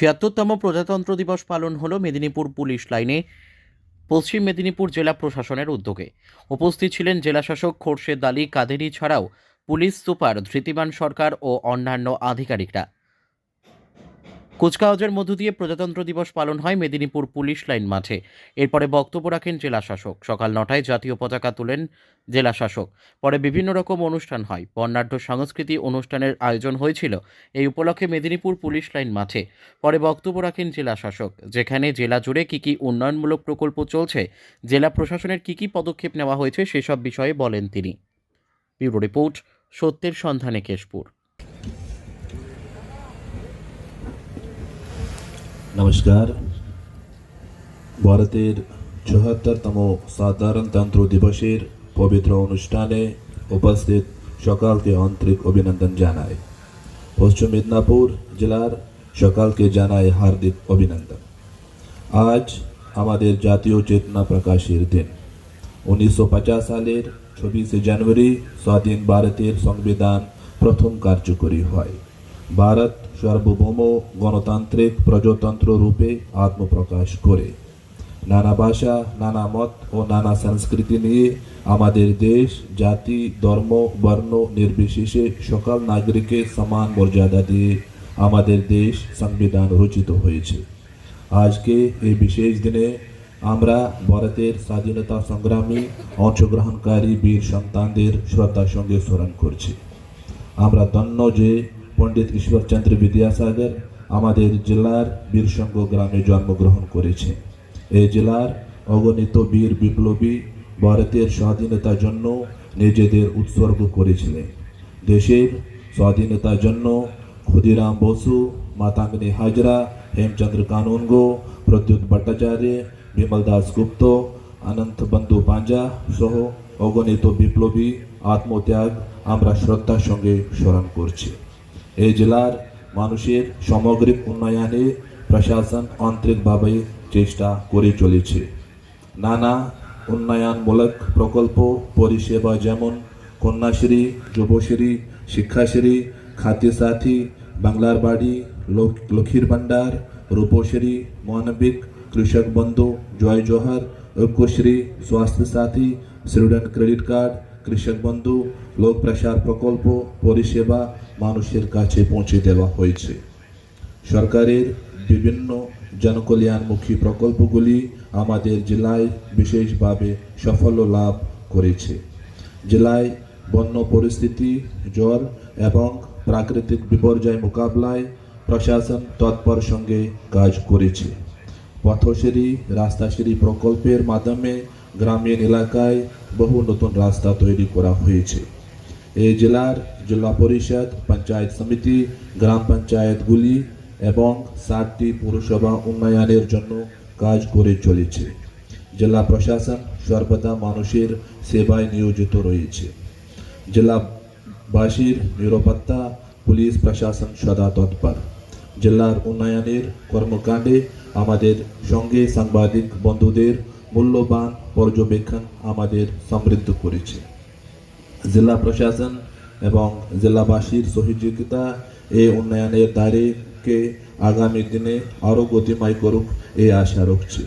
ছিয়াত্তরতম প্রজাতন্ত্র দিবস পালন হলো মেদিনীপুর পুলিশ লাইনে। পশ্চিম মেদিনীপুর জেলা প্রশাসনের উদ্যোগে। উপস্থিত ছিলেন জেলাশাসক খোরশেদ আলী কাদেরি ছাড়াও পুলিশ সুপার, ধৃতিমান সরকার ও অন্যান্য আধিকারিকরা। কুচকাওয়াজের মধ্য দিয়ে প্রজাতন্ত্র দিবস পালন হয় মেদিনীপুর পুলিশ লাইন মাঠে। এরপরে বক্তব্য রাখেন জেলাশাসক। সকাল নটায় জাতীয় পতাকা তোলেন জেলাশাসক। পরে বিভিন্ন রকম অনুষ্ঠান হয়। বর্ণাঢ্য সাংস্কৃতিক অনুষ্ঠানের আয়োজন হয়েছিল এই উপলক্ষে মেদিনীপুর পুলিশ লাইন মাঠে। পরে বক্তব্য রাখেন জেলাশাসক, যেখানে জেলা জুড়ে কী কী উন্নয়নমূলক প্রকল্প চলছে, জেলা প্রশাসনের কী কী পদক্ষেপ নেওয়া হয়েছে সেসব বিষয়ে বলেন তিনি। ব্যুরো রিপোর্ট সত্যের সন্ধানে কেশপুর। নমস্কার। ভারতের চুয়াত্তরতম সাধারণতন্ত্র দিবসের পবিত্র অনুষ্ঠানে উপস্থিত সকালকে আন্তরিক অভিনন্দন জানাই। পশ্চিম মেদিনীপুর জেলার সকালকে জানাই হার্দিক অভিনন্দন। আজ আমাদের জাতীয় চেতনা প্রকাশের দিন। উনিশশো সালের চব্বিশে জানুয়ারি স্বাধীন ভারতের সংবিধান প্রথম কার্যকরী হয়। ভারত সার্বভৌম গণতান্ত্রিক প্রজাতন্ত্র রূপে আত্মপ্রকাশ করে। নানা ভাষা, নানা মত ও নানা সংস্কৃতি নিয়ে আমাদের দেশ, জাতি, ধর্ম, বর্ণ নির্বিশেষে সকল নাগরিকের সমান মর্যাদা দিয়ে আমাদের দেশ সংবিধান রচিত হয়েছে। আজকে এই বিশেষ দিনে আমরা ভারতের স্বাধীনতা সংগ্রামী, অংশগ্রহণকারী বীর সন্তানদের শ্রদ্ধার সঙ্গে স্মরণ করছি। আমরা ধন্য যে পণ্ডিত ঈশ্বরচন্দ্র বিদ্যাসাগর আমাদের জেলার বীরসঙ্গ গ্রামে জন্মগ্রহণ করেছে এই জেলার অগণিত বীর বিপ্লবী ভারতের স্বাধীনতার জন্য নিজেদের উৎসর্গ করেছিলেন। দেশের স্বাধীনতার জন্য ক্ষুদিরাম বসু মাতাঙ্গিনী হাজরা, হেমচন্দ্র কানুনগো প্রদ্যুৎ ভট্টাচার্য, বিমল দাস গুপ্ত, অনন্ত বন্ধু পাঞ্জা সহ অগণিত বিপ্লবী আত্মত্যাগ আমরা শ্রদ্ধার সঙ্গে স্মরণ করছি। এই জেলার মানুষের সামগ্রিক উন্নয়নে প্রশাসন আন্তরিকভাবে চেষ্টা করে চলেছে। নানা উন্নয়নমূলক প্রকল্প, পরিষেবা যেমন কন্যাশ্রী, যুবশ্রী, শিক্ষাশ্রী, খাদ্যসাথী, বাংলার বাড়ি লক্ষীর ভাণ্ডার, রূপশ্রী, মানবিক, কৃষক বন্ধু, জয় জোহার, ঐক্যশ্রী স্বাস্থ্য সাথী স্টুডেন্ট ক্রেডিট কার্ড, কৃষক বন্ধু লোক প্রসার প্রকল্প, পরিষেবা মানুষের কাছে পৌঁছে দেওয়া হয়েছে। সরকারের বিভিন্ন জনকল্যাণমুখী প্রকল্পগুলি আমাদের জেলায় বিশেষভাবে সাফল্য লাভ করেছে। জেলায় বন্য পরিস্থিতি জল এবং প্রাকৃতিক বিপর্যয় মোকাবিলায় প্রশাসন তৎপর সঙ্গে কাজ করেছে। পথশ্রী, রাস্তাশ্রী প্রকল্পের মাধ্যমে গ্রামীণ এলাকায় বহু নতুন রাস্তা তৈরি করা হয়েছে। জেলার জেলা পরিষদ, পঞ্চায়েত সমিতি, গ্রাম পঞ্চায়েতগুলি এবং সাতটি পুরসভা উন্নয়নের জন্য কাজ করে চলেছে। জেলা প্রশাসন সর্বদা মানুষের সেবায় নিয়োজিত রয়েছে। জেলাবাসীর নিরাপত্তা পুলিশ প্রশাসন সদা তৎপর। জেলার উন্নয়নের কর্মকাণ্ডে আমাদের সঙ্গে সাংবাদিক বন্ধুদের মূল্যবান পর্যবেক্ষণ আমাদের সমৃদ্ধ করেছে। জেলা প্রশাসন এবং জেলাবাসীর সহযোগিতা এই উন্নয়নের দ্বারেকে আগামী দিনে আরও গতিময় করুক এই আশা রাখছি।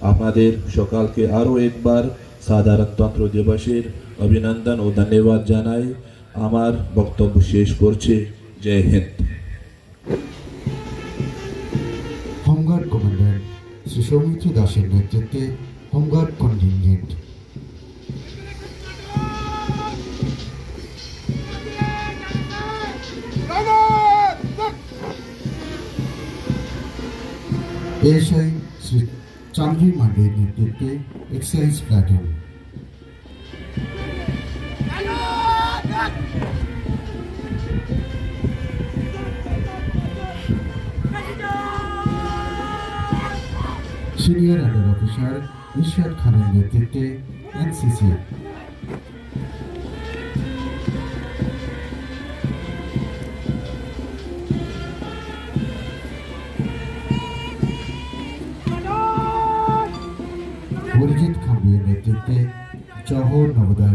আপনাদের সকালকে আরও একবার সাধারণতন্ত্র দিবসের অভিনন্দন ও ধন্যবাদ জানাই। আমার বক্তব্য শেষ করছে। Jai Hind. Home guard commander Shri Soumitra দাসের নেতৃত্বে home guard contingent ASI Shri Chandri মান্ডের নেতৃত্বে excise platoon senior under officer Ishad খানের নেতৃত্বে এনসিসি। জহর নবোদয়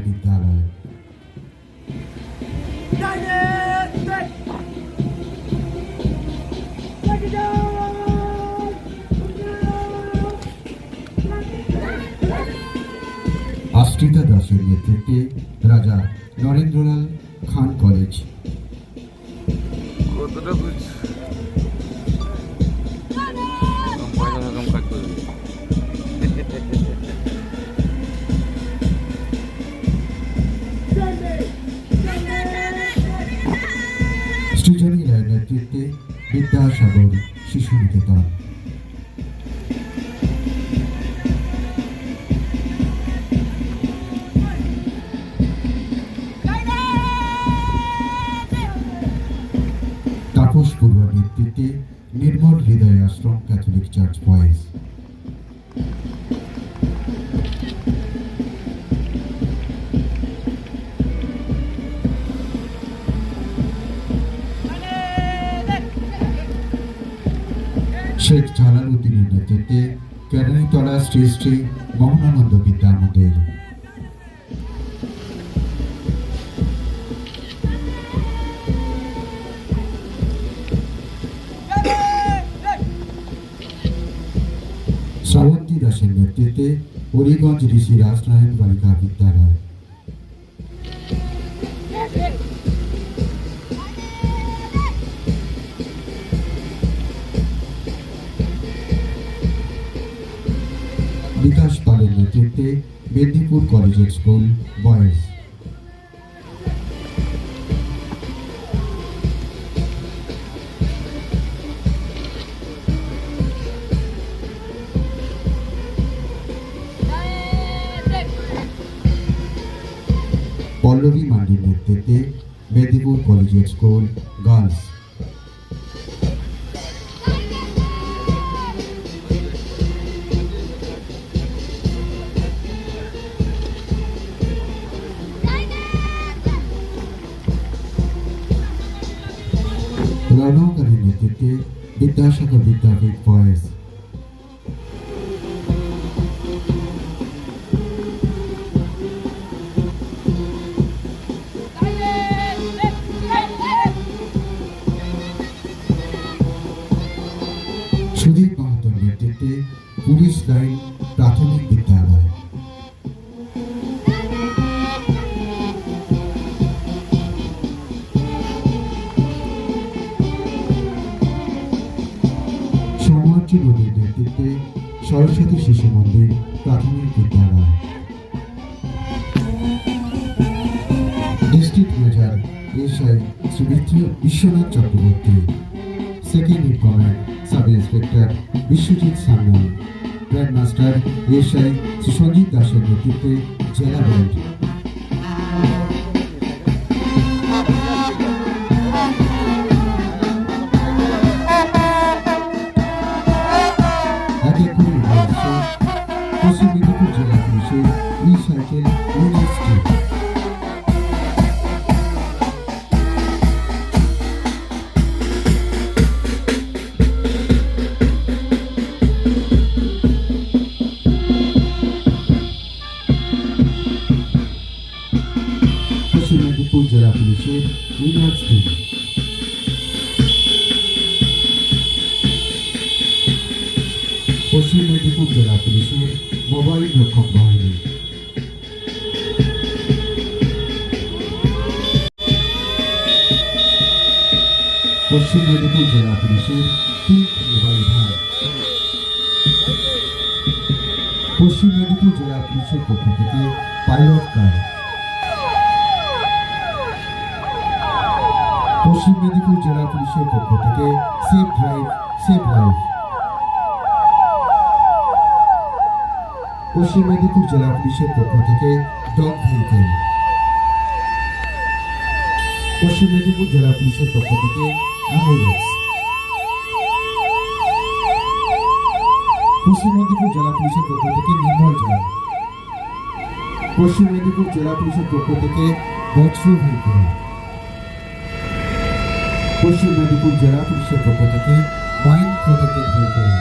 শেখ জালাল উদ্দিনের নেতৃত্বে কেরানীতলা শ্রী শ্রী মোহনানন্দ বিদ্যা মন্দির শ্রাবন্তী দাসের নেতৃত্বে হরিগঞ্জ ঋষি রাজনারায়ণ বালিকা বিদ্যালয়। বিকাশ পালের নেতৃত্বে মেদিনীপুর কলেজের স্কুল বয়েজ। শিশু মন্দির প্রাথমিক বিদ্যালয়। District major SI শ্রীবৃত্তীয় Biswanath Chakraborty second in command sub inspector Biswajit Sanyal grand master SI Shri Sanjit দাসের নেতৃত্বে পশ্চিম মেদিনীপুর জেলা পুলিশের মোবাইল রক্ষক বাহিনী। পশ্চিম মেদিনীপুর জেলা পুলিশের পশ্চিম মেদিনীপুর জেলা পুলিশের পক্ষ থেকে পাইলট কার। পশ্চিম মেদিনীপুর জেলা পুলিশের পক্ষ থেকে সেফ লাইফ পশ্চিম মেদিনীপুর জেলা পুলিশের পক্ষ থেকে ডগ ভেহিকেল পশ্চিম মেদিনীপুর জেলা পুলিশের পক্ষ থেকে অ্যাম্বুলেন্স পশ্চিম মেদিনীপুর জেলা পুলিশের পক্ষ থেকে নির্মল জল পশ্চিম মেদিনীপুর জেলা পুলিশের পক্ষ থেকে বজ্র ভেহিকেল পশ্চিম মেদিনীপুর জেলা পুলিশের পক্ষ থেকে মাইন প্রোটেক্টেড ভেহিকেল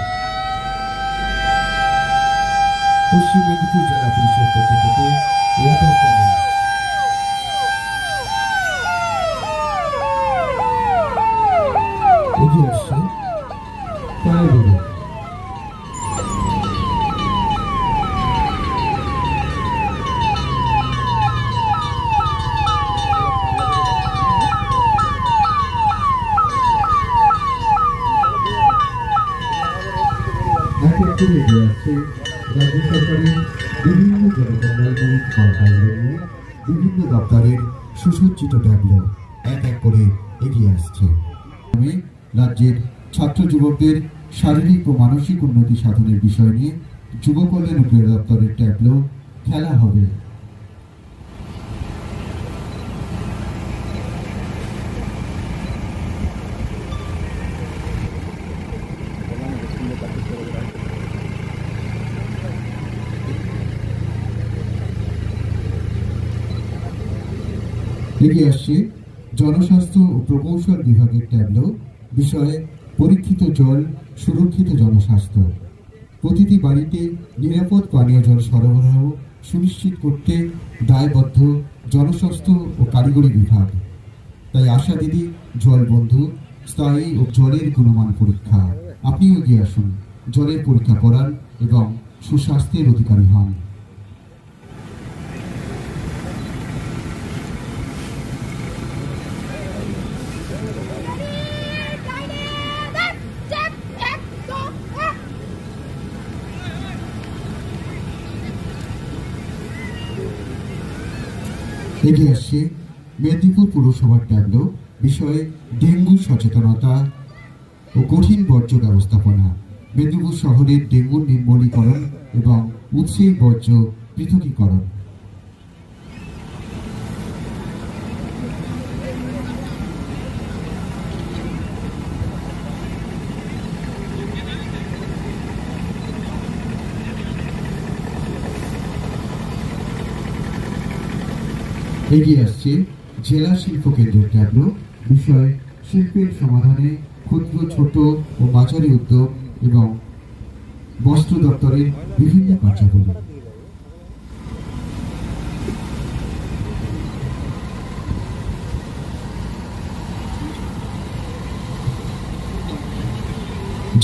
পশ্চিম মেদিনীপুর জেলা পুলিশের পক্ষ থেকে ওয়াটার শারীরিক ও মানসিক উন্নতি সাধনের বিষয় নিয়ে যুব কল্যাণ দপ্তরের ট্যাবলো খেলা হবে। এগিয়ে আসছে জনস্বাস্থ্য ও প্রকৌশল বিভাগের ট্যাবলো, বিষয়ে পরীক্ষিত জল সুরক্ষিত জনস্বাস্থ্য। প্রতিটি বাড়িতে নিরাপদ পানীয় জল সরবরাহ সুনিশ্চিত করতে দায়বদ্ধ জনস্বাস্থ্য ও কারিগরি বিভাগ। তাই আশা দিদি, জল বন্ধু, স্থায়ী ও জলের গুণমান পরীক্ষা। আপনিও এগিয়ে আসুন, জলের পরীক্ষা করান এবং সুস্বাস্থ্যের অধিকারী হন। এগিয়ে আসছে মেদিনীপুর পুরসভার ট্যাবলো, বিষয়ে ডেঙ্গু সচেতনতা ও কঠিন বর্জ্য ব্যবস্থাপনা। মেদিনীপুর শহরের ডেঙ্গু নির্মলীকরণ এবং উৎসের বর্জ্য পৃথকীকরণ। এগিয়ে আসছে জেলা শিল্প কেন্দ্রের ট্যাবলো, বিষয় শিল্পের সমাধানে ক্ষুদ্র, ছোট ও মাঝারি উদ্যোগ এবং বস্ত্র দপ্তরের বিভিন্ন কার্যাবলী।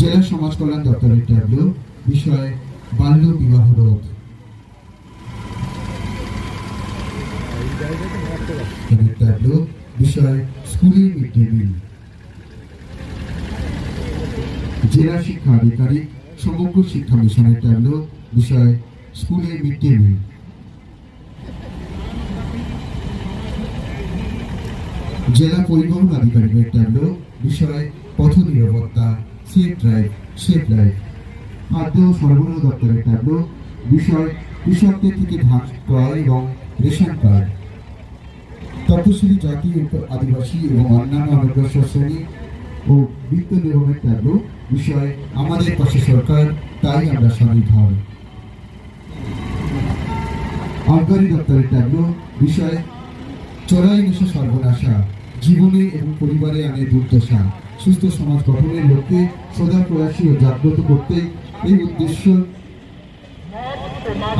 জেলা সমাজ কল্যাণ দপ্তরের ট্যাবলো, বিষয় বাল্য বিবাহ রোধ। ট্যাবলো বিষয় স্কুলের মিড জেলা শিক্ষা আধিকারিক সমগ্র শিক্ষা মিশনের ট্যাবলো বিষয় স্কুলের মিড ডে মিল জেলা পরিবহন আধিকারিকের ট্যাবলো বিষয় পথ নিরাপত্তা সেফ ড্রাইভ সেফ লাইফ খাদ্য সরবরাহ দপ্তরের ট্যাবলো বিষয় কৃষকদের থেকে ধান ক্রয় এবং রেশন কার্ড। তপশিলি জাতি আদিবাসী এবং অন্যান্য অনগ্রসর শ্রেণি ও বৃত্ত নিগমের ট্যাবলো বিষয় আমাদের পাশে সরকার, তাই আমরা স্বনির্ভর আবগারি দপ্তরের ট্যাবলো বিষয় চড়াই নেশা সর্বনাশা, জীবনে এবং পরিবারে আনে দুর্দশা। সুস্থ সমাজ গঠনের লক্ষ্যে সদা প্রয়াসী ও জাগ্রত করতে এই উদ্দেশ্য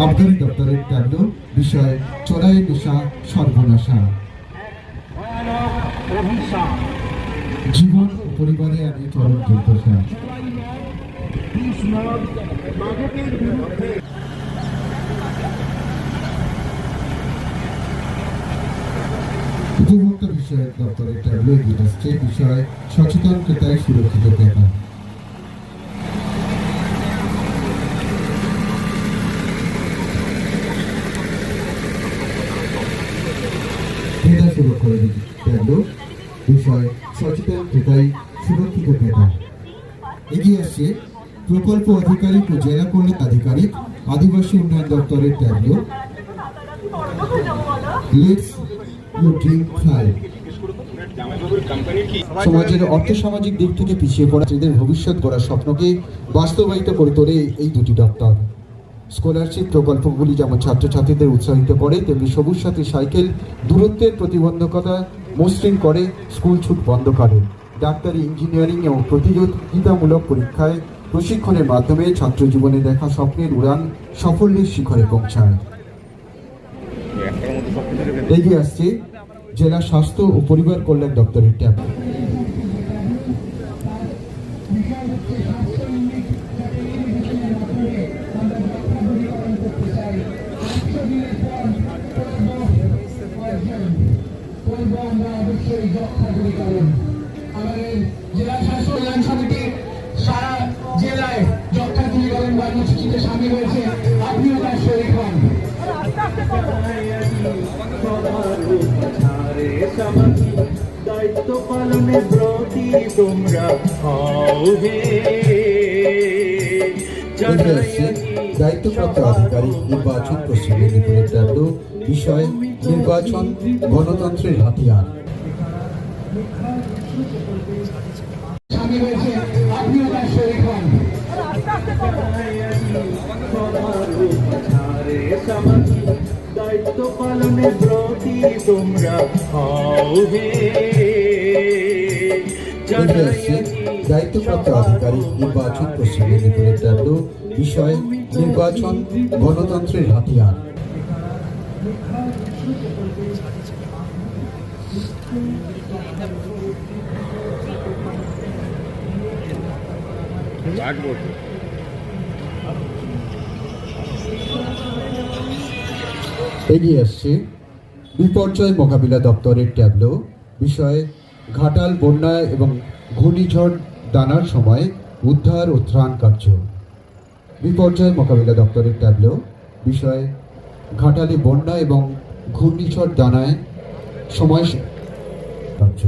আবগারি দপ্তরের ট্যাবলো বিষয় চড়াই নেশা সর্বনাশা। জীবন ও পরিবারে আমি চরম দুর্দশা। উপভোক্তা বিষয়ক দপ্তরের ট্যাবলেট আসছে বিষয় সচেতন ক্রেতায় সুরক্ষিত ক্রেতা সুরক্ষা ট্যাবলো বিষয় সচেতন ক্রেতায় সুরক্ষিত ক্রেতা এগিয়ে আসছে প্রকল্প আধিকারিক ও জেলা কল্যাণ আধিকারিক আদিবাসী উন্নয়ন দপ্তরের ট্যাবলো। সমাজের অর্থসামাজিক দিক থেকে পিছিয়ে পড়া এদের ভবিষ্যৎ গড়ার স্বপ্নকে বাস্তবায়িত করে তোলে এই দুটি দপ্তর। স্কলারশিপ প্রকল্পগুলি যেমন ছাত্রছাত্রীদের উৎসাহিত করে, তেমনি সবুজ সাথী সাইকেল দূরত্বের প্রতিবন্ধকতা মসৃণ করে, স্কুল ছুট বন্ধ করে ডাক্তারি ইঞ্জিনিয়ারিং এবং প্রতিযোগিতামূলক পরীক্ষায় প্রশিক্ষণের মাধ্যমে ছাত্র জীবনে দেখা স্বপ্নের উড়ান সাফল্যের শিখরে পৌঁছায়। এগিয়ে আসছে জেলা স্বাস্থ্য ও পরিবার কল্যাণ দপ্তরের ট্যাব। দায়িত্ব পালনে দায়িত্বপ্রাপ্ত আধিকারিক নির্বাচন পশ্চিম মেদিনীপুরের বিষয় নির্বাচন গণতন্ত্রের হাতিয়ার। দায়িত্ব পালনে ব্রতী তোমরা হও দায়িত্বপ্রাপ্ত আধিকারিক নির্বাচন পশ্চিম মেদিনীপুরের বিষয় নির্বাচন গণতন্ত্রের হাতিয়ার। এগিয়ে আসছে বিপর্যয় মোকাবিলা দপ্তরের ট্যাবলো। বিষয়ে ঘাটাল, বন্যা এবং ঘূর্ণিঝড় দানার সময় উদ্ধার ও ত্রাণ কার্য। বিপর্যয় মোকাবিলা দপ্তরের ট্যাবলো। বিষয়ে ঘাটালে বন্যা এবং ঘূর্ণিঝড় দানায় সময় কার্য।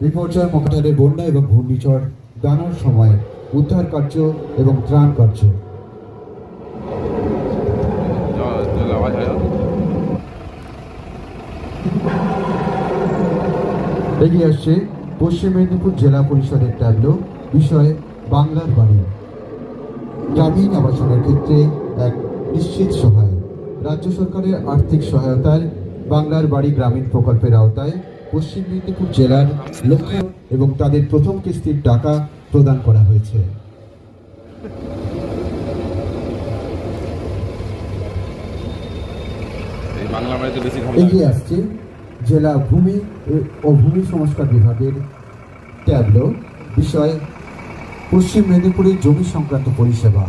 বিপর্যয় মোকাবিলার বন্যা এবং ঘূর্ণিঝড় দানার সময় উদ্ধার কার্য এবং ত্রাণ কার্য? এগিয়ে আসছে পশ্চিম মেদিনীপুর জেলা পরিষদের ট্যাবলো, বিষয় বাংলার বাড়ি গ্রামীণ আবাসনের ক্ষেত্রে এক নিশ্চিত সহায় রাজ্য সরকারের আর্থিক সহায়তায় বাংলার বাড়ি গ্রামীণ প্রকল্পের আওতায় পশ্চিম মেদিনীপুর জেলার লক্ষ এবং তাদের প্রথম কিস্তির টাকা প্রদান করা হয়েছে। এগিয়ে আসছে জেলা ভূমি ও ভূমি সংস্কার বিভাগের ট্যাবলো বিষয় পশ্চিম মেদিনীপুরের জমি সংক্রান্ত পরিষেবা।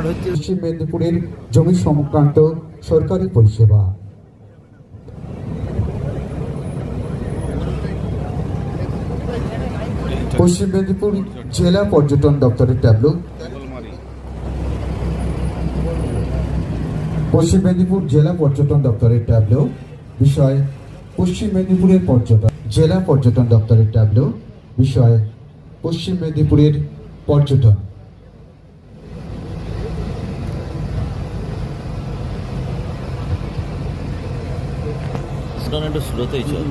পশ্চিম মেদিনীপুরের জমি সংক্রান্ত সরকারি পরিষেবা। পশ্চিম মেদিনীপুর জেলা পর্যটন দপ্তরের ট্যাবলো। পশ্চিম মেদিনীপুর জেলা পর্যটন দপ্তরের ট্যাবলো। বিষয়, পশ্চিম মেদিনীপুরের পর্যটন, জেলা পর্যটন দপ্তরের ট্যাবলো। বিষয়, পশ্চিম মেদিনীপুরের পর্যটন। একটু স্লোতেই চল